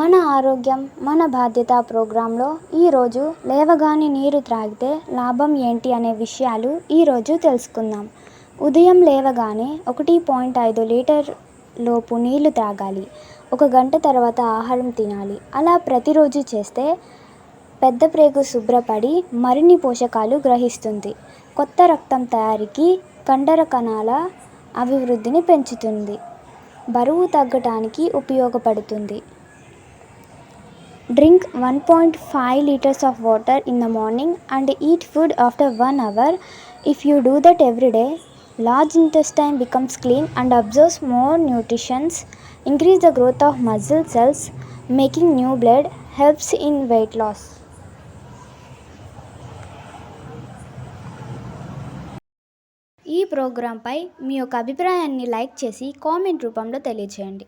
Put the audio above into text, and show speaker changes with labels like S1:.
S1: మన ఆరోగ్యం మన బాధ్యత ప్రోగ్రాంలో ఈరోజు లేవగానే నీరు త్రాగితే లాభం ఏంటి అనే విషయాలు ఈరోజు తెలుసుకుందాం. ఉదయం లేవగానే ఒకటి పాయింట్ ఐదు లీటర్ లోపు నీళ్ళు త్రాగాలి. ఒక గంట తర్వాత ఆహారం తినాలి. అలా ప్రతిరోజు చేస్తే పెద్ద ప్రేగు శుభ్రపడి మరిన్ని పోషకాలు గ్రహిస్తుంది. కొత్త రక్తం తయారీకి కండర కణాల అభివృద్ధిని పెంచుతుంది. బరువు తగ్గటానికి ఉపయోగపడుతుంది. Drink one point five litres of water in the morning and eat food after one hour if you do that every day large intestine becomes clean and observes more nutritions increase the growth of muscle cells making new blood helps in weight loss ఈ ప్రోగ్రాంపై మీ యొక్క అభిప్రాయాన్ని like చేసి comment రూపంలో తెలియజేయండి